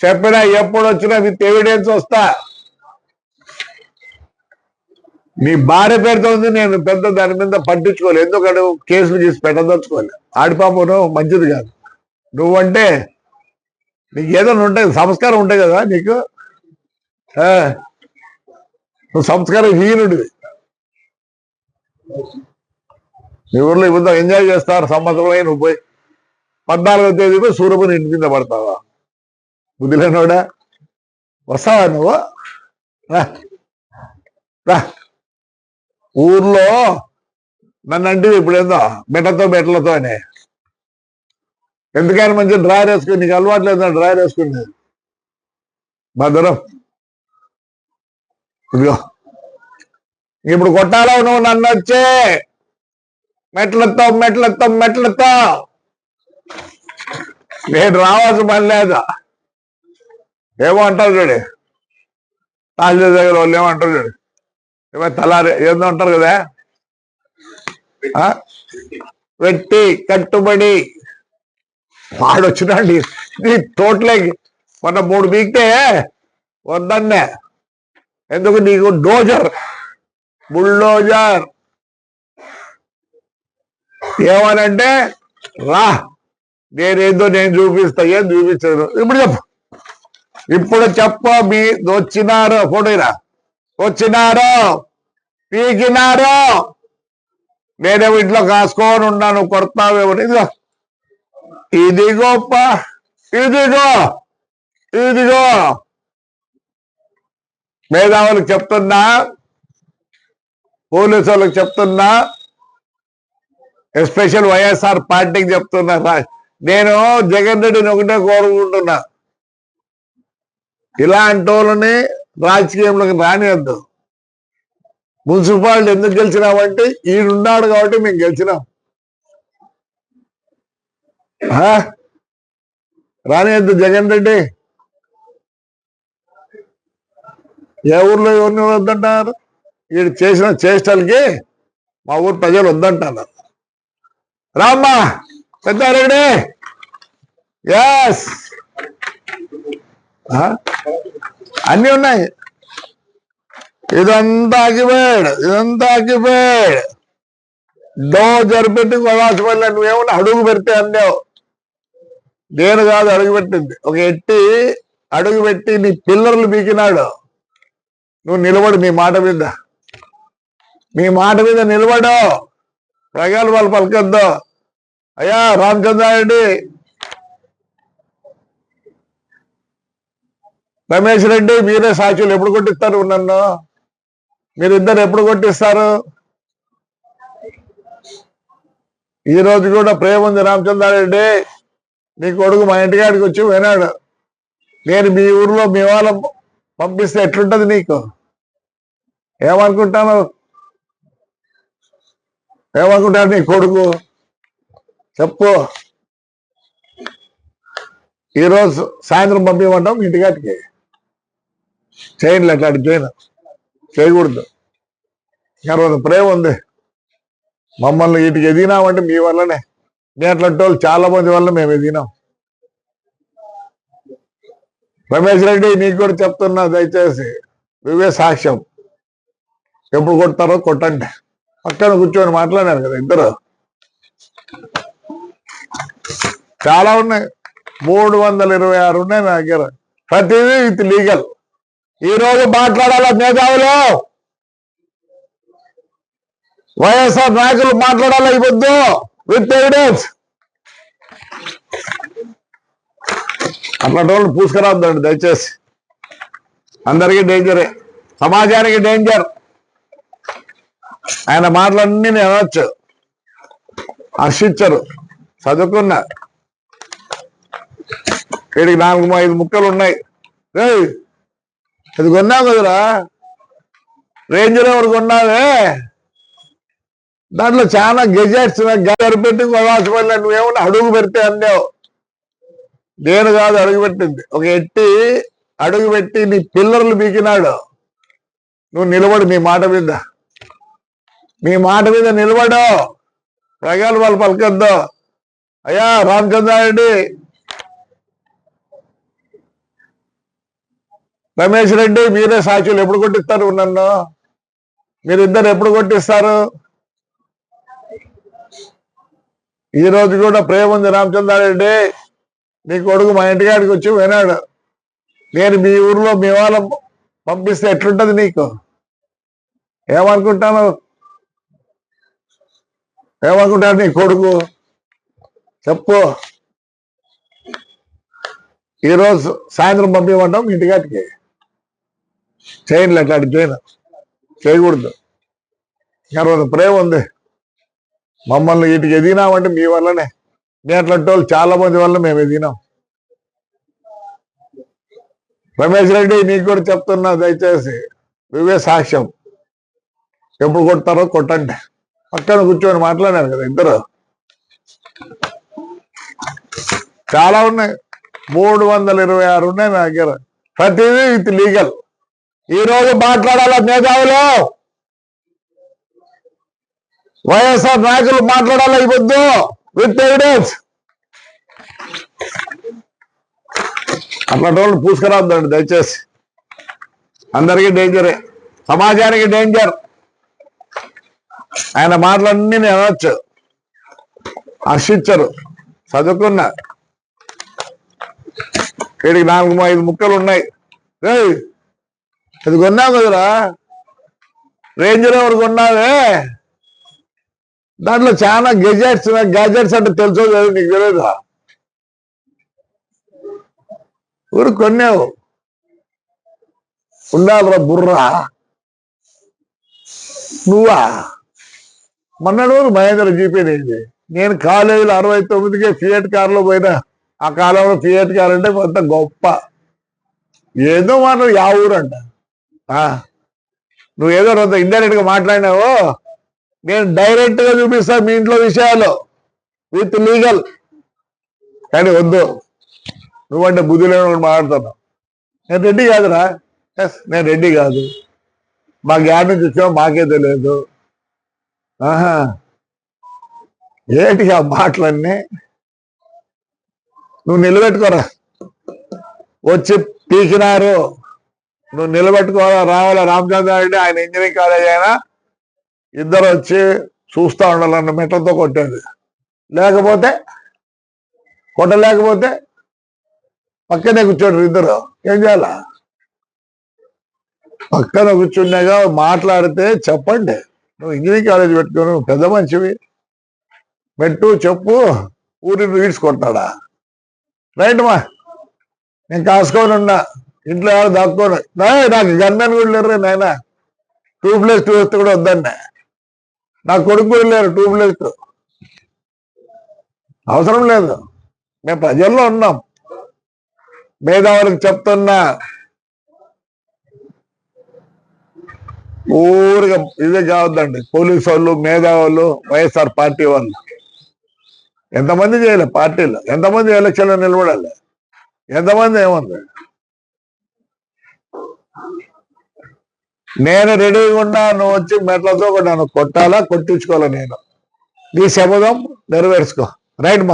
చెప్పినా ఎప్పుడు వచ్చినా విత్ ఎవిడెన్స్ వస్తా? నీ భార్య పేరుతో ఉంది నేను పెద్ద దాని మీద పట్టించుకోలేదు. ఎందుకంటే కేసులు తీసి పెట్టదలుచుకోలేదు. ఆడిపాపను మంచిది కాదు. నువ్వంటే నీకు ఏదైనా ఉంటాయి సంస్కారం ఉంటాయి కదా నీకు? నువ్వు సంస్కారం హీనుడివి. మీ ఊర్లో ఇప్పుడు ఎంజాయ్ చేస్తారు సంవత్సరం అయి నువ్వు పోయి పద్నాలుగో తేదీ పోయి సూర్యపుని ఇంటి కింద పడతావా? బుద్ధిలేనోడా? వస్తావా నువ్వు? రా. ఊర్లో నన్ను అంటే ఇప్పుడు ఏందో బెట్టతో బెట్టలతో అని. ఎందుకని మంచి డ్రాయర్ వేసుకుని నీకు అలవాటు లేదా డ్రాయర్ వేసుకుని భద్రం. ఇదిగో. ఇప్పుడు కొట్టాలో నువ్వు నన్ను వచ్చే? మెట్లతో మెట్లతో మెట్లతో నేను రావాల్సిన పని లేదా? ఏమో అంటారు చూడు? తాజా దగ్గర వాళ్ళు ఏమంటారు చూడు? ఏమో తలారి ఏందో అంటారు కదా? ఆ? వెట్టి కట్టుబడి. వాడు నీ తోటలోకి మొన్న మూడు బీక్తే వద్దన్నే. ఎందుకు నీకు డోజర్? బుల్డోజర్. ఏమనంటే రా. నేనేదో నేను చూపిస్తా. ఏం చూపించదు ఇప్పుడు చెప్పు. ఇప్పుడు చెప్ప మీ వచ్చినారు ఫోటోరా వచ్చినారు పీకినారు. నేనేమో ఇంట్లో కాసుకొని ఉన్నాను కొడతావేమో ఇదిగో. ఇదిగోప్ప ఇదిగో. ఇదిగో. మేధావులకు చెప్తున్నా పోలీసు వాళ్ళకి చెప్తున్నా ఎస్పెషల్ వైఎస్ఆర్ పార్టీకి చెప్తున్నా. నేను జగన్ రెడ్డిని ఒకటే కోరుకుంటున్నా. ఇలాంటి వాళ్ళని రాజకీయంలోకి రానివద్దు మున్సిపాలిటీ ఎందుకు గెలిచినామంటే ఈడున్నాడు కాబట్టి మేము గెలిచినాం. రానివద్దు జగన్ రెడ్డి. ఏ ఊర్లో ఎవరిని వద్దంటారు? వీడు చేసిన చేష్టలకి మా ఊరు ప్రజలు వద్దంటున్నారు రామ్మా పెద్దారెడ్డి. ఎస్ అన్ని ఉన్నాయి. ఇదంతా ఆగిపోయాడు. ఇదంతా ఆగిపోయాడు. డో జరిపెట్టి కొలాసిపల్లి నువ్వేమన్నా అడుగు పెడితే అన్నావు నేను కాదు అడుగు పెట్టింది. ఒక ఎట్టి అడుగు పెట్టి నీ పిల్లర్లు బీకినాడు నువ్వు నిలబడు మీ మాట మీద. మీ మాట మీద నిలబడు. ప్రగాలు వాళ్ళు పలకద్దు. అయ్యా రామచంద్రారెడ్డి రమేష్ రెడ్డి మీరే సాక్షులు ఎప్పుడు కొట్టిస్తారు నన్ను? మీరిద్దరు ఎప్పుడు కొట్టిస్తారు? ఈ రోజు కూడా ప్రేమ ఉంది రామచంద్రారెడ్డి నీ కొడుకు మా ఇంటికాడికి వచ్చి వినాడు నేను మీ ఊర్లో మీ వాళ్ళ పంపిస్తే ఎట్లుంటది నీకు? ఏమనుకుంటాను? ఏమనుకుంటాడు నీ కొడుకు? చెప్పు. ఈరోజు సాయంత్రం పంపించమంటాం మీ ఇంటికాటికి చైన్లు అట్లాంటి చేయను చేయకూడదు. తర్వాత ప్రేమ ఉంది. మమ్మల్ని వీటికి ఎదిగినామంటే మీ వల్లనే. మీ అట్లాంటి వాళ్ళు చాలా మంది వల్ల మేము ఎదిగినాం. రమేష్ రెడ్డి నీకు కూడా చెప్తున్నా దయచేసి. నువ్వే సాక్ష్యం. ఎప్పుడు కొడతారో కొట్టండి. పక్కన కూర్చొని మాట్లాడారు కదా ఇద్దరు. చాలా ఉన్నాయి. మూడు వందల ఇరవై ఆరు ఉన్నాయి నా దగ్గర. ప్రతిదీ విత్ లీగల్. ఈ రోజు మాట్లాడాల మేధావులు? వైఎస్ఆర్ నాయకులు మాట్లాడాలి ఈ పొద్దు విత్ ఎవిడెన్స్. అట్లాంటి వాళ్ళు పూసుకురావద్దండి దయచేసి. అందరికీ డేంజరే. సమాజానికి డేంజర్. ఆయన మాటలన్నీ నేను అనొచ్చు. హర్షించరు. చదువుకున్నా. వీడికి నాలుగు ఐదు ముక్కలు ఉన్నాయి అది కొన్నావు కదరా? రేంజర్ రోవర్ కొన్నావే? దాంట్లో చాలా గెజెట్స్ పెట్టి కొలాసిపల్లి నువ్వేమన్నా అడుగు పెడితే అన్నావు. నేను కాదు అడుగు పెట్టింది. ఒక ఎట్టి అడుగు పెట్టి నీ పిల్లర్లు బీకినాడు నువ్వు నిలబడు మీ మాట మీద. మీ మాట మీద నిలబడు ప్రగాలు వాళ్ళు పలకద్దు. అయ్యా రామచంద్రారెడ్డి రమేష్ రెడ్డి మీరే సాక్షులు ఎప్పుడు కొట్టిస్తారు నన్ను? మీరిద్దరు ఎప్పుడు కొట్టిస్తారు? ఈ రోజు కూడా ప్రేమ ఉంది రామచంద్రారెడ్డి. నీ కొడుకు మా ఇంటికాడికి వచ్చి వినాడు. నేను మీ ఊర్లో మీ వాళ్ళ పంపిస్తే ఎట్లుంటది నీకు? ఏమనుకుంటాను? ఏమనుకుంటాడు నీ కొడుకు? చెప్పు. ఈరోజు సాయంత్రం పంపించమంటాం ఇంటికాటికి చేయనులే అట్లాంటి చేయను చేయకూడదు. తర్వాత ప్రేమ ఉంది? మమ్మల్ని వీటికి ఎదిగినామంటే మీ వల్లనే. మీ అట్లాంటి వాళ్ళు చాలా మంది వల్ల మేము ఎదిగినాం. రమేష్ రెడ్డి నీకు కూడా చెప్తున్నా దయచేసి. నువ్వే సాక్ష్యం. ఎప్పుడు కొడతారో కొట్టండి. పక్కన కూర్చొని మాట్లాడారు కదా ఇద్దరు. చాలా ఉన్నాయి. మూడు వందల ఇరవై ఆరు ఉన్నాయి నా దగ్గర. ప్రతిదీ విత్ లీగల్. ఈ రోజు మాట్లాడాల మేధావులు? వైఎస్ఆర్ నాయకులు మాట్లాడాల ఈ పొద్దు విత్ ఎవిడెన్స్ అట్లాంటి వాళ్ళు పూసుకురాద్దండి దయచేసి. అందరికీ డేంజరే సమాజానికి డేంజర్ ఆయన మాటలన్నీ నేను అనొచ్చు. హర్షించరు. చదువుకున్నా. వీడికి నాలుగు ఐదు ముక్కలు ఉన్నాయి అది కొన్నావు కదరా? రేంజ్ రోవర్ కొన్నావే? దాంట్లో చాలా గెజెట్స్ గెజెట్స్ అంటే తెలుసో లేదు నీకు తెలియదా ఊరు కొన్నావు. ఉండాలరా బుర్రా. నువ్వా? మొన్నటి వరకు మహేంద్ర జీపీనేది నేను కాలేజీలో అరవై తొమ్మిదికే ఫియట్ కార్లో పోయినా ఆ కాలంలో ఫియట్ కార్ అంటే కొంత గొప్ప. ఏదో మాట యా ఊరు నువ్వు ఏదో కొంత ఇండైరెక్ట్గా మాట్లాడినావు నేను డైరెక్ట్గా చూపిస్తా మీ ఇంట్లో విషయాలు విత్ లీగల్ కానీ వద్దు. నువ్వంటే బుద్ధి లేని మాట్లాడుతున్నావు నేను రెడ్డి కాదురా. ఎస్ నేను రెడ్డి కాదు. మా గ్యాన్ నుంచి వచ్చావు మాకే తెలియదు. ఆహా. ఏంటి ఆ మాటలన్నీ? నువ్వు నిలబెట్టుకోరా. వచ్చి పీకినారు. నువ్వు నిలబెట్టుకోవాలా? రావాలా? రామచంద్రారెడ్డి ఆయన ఇంజనీరింగ్ కాలేజ్ అయినా ఇద్దరు వచ్చి చూస్తా ఉండాలన్న మెట్లతో కొట్టేది. లేకపోతే కొట్టలేకపోతే పక్కనే కూర్చోండి ఇద్దరు. ఏం చేయాలా? పక్కన కూర్చుండగా మాట్లాడితే చెప్పండి. నువ్వు ఇంజనీరింగ్ కాలేజ్ పెట్టుకుని నువ్వు పెద్ద మనిషివి. పెట్టు చెప్పు ఊరిని వీడ్స్ కొడతాడా? రైట్ మా నేను కాసుకొని ఉన్నా. ఇంట్లో ఎవరు దాక్కోను నాకు గన్మెన్ కూడా లేరు నాయన. టూ ప్లేస్ టూ వస్తే కూడా వద్దండి నా కొడుకు కూడా లేరు టూ ప్లేస్ టూ అవసరం లేదు. మేము ప్రజల్లో ఉన్నాం. మేధావులకు చెప్తున్నా. ఊరిగా ఇదే కావద్దండి. పోలీసు వాళ్ళు మేధావులు వైఎస్ఆర్ పార్టీ వాళ్ళు. ఎంతమంది చేయాలి పార్టీలో? ఎంతమంది ఎలక్షన్లో నిలబడాలి? ఎంతమంది ఏముంది నేను రెడీగా ఉన్నా నువ్వు వచ్చి మెట్లతో కూడా నన్ను కొట్టాలా కొట్టించుకోవాలా నేను? నీ శబదం నెరవేర్చుకో. రైట్ మా